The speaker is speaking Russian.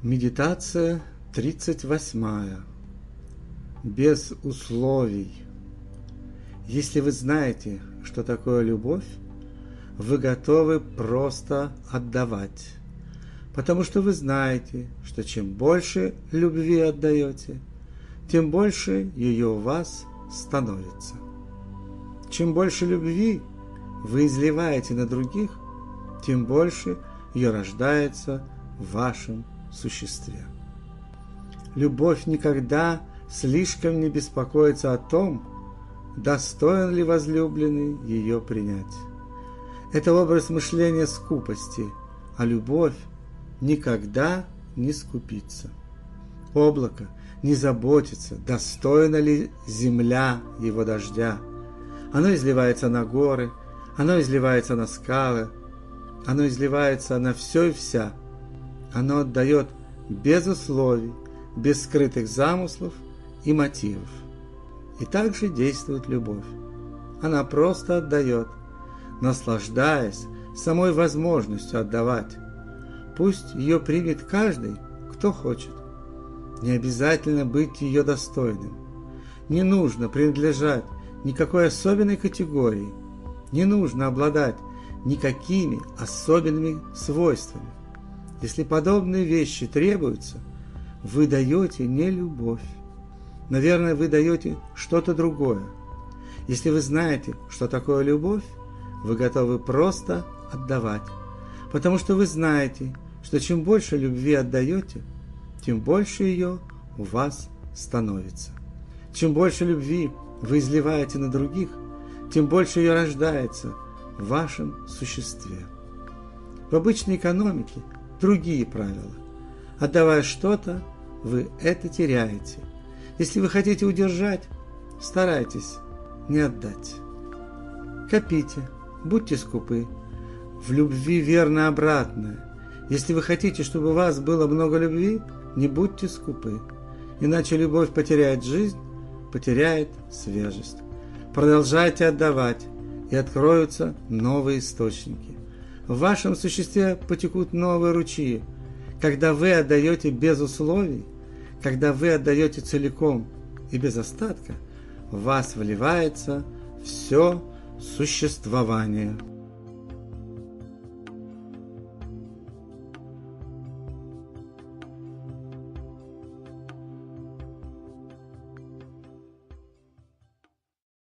Медитация 38. Без условий. Если вы знаете, что такое любовь, вы готовы просто отдавать. Потому что вы знаете, что чем больше любви отдаете, тем больше ее у вас становится. Чем больше любви вы изливаете на других, тем больше ее рождается в вашем существе. Любовь никогда слишком не беспокоится о том, достоин ли возлюбленный ее принять. Это образ мышления скупости, а любовь никогда не скупится. Облако не заботится, достойна ли земля его дождя. Оно изливается на горы, оно изливается на скалы, оно изливается на все и вся – оно отдает без условий, без скрытых замыслов и мотивов. И также действует любовь. Она просто отдает, наслаждаясь самой возможностью отдавать. Пусть ее примет каждый, кто хочет. Не обязательно быть ее достойным. Не нужно принадлежать никакой особенной категории. Не нужно обладать никакими особенными свойствами. Если подобные вещи требуются, вы даете не любовь. Наверное, вы даете что-то другое. Если вы знаете, что такое любовь, вы готовы просто отдавать. Потому что вы знаете, что чем больше любви отдаете, тем больше ее у вас становится. Чем больше любви вы изливаете на других, тем больше ее рождается в вашем существе. В обычной экономике – другие правила. Отдавая что-то, вы это теряете. Если вы хотите удержать, старайтесь не отдать. Копите, будьте скупы. В любви верно обратное. Если вы хотите, чтобы у вас было много любви, не будьте скупы. Иначе любовь потеряет жизнь, потеряет свежесть. Продолжайте отдавать, и откроются новые источники в вашем существе потекут новые ручьи. Когда вы отдаете без условий, когда вы отдаете целиком и без остатка, в вас вливается все существование.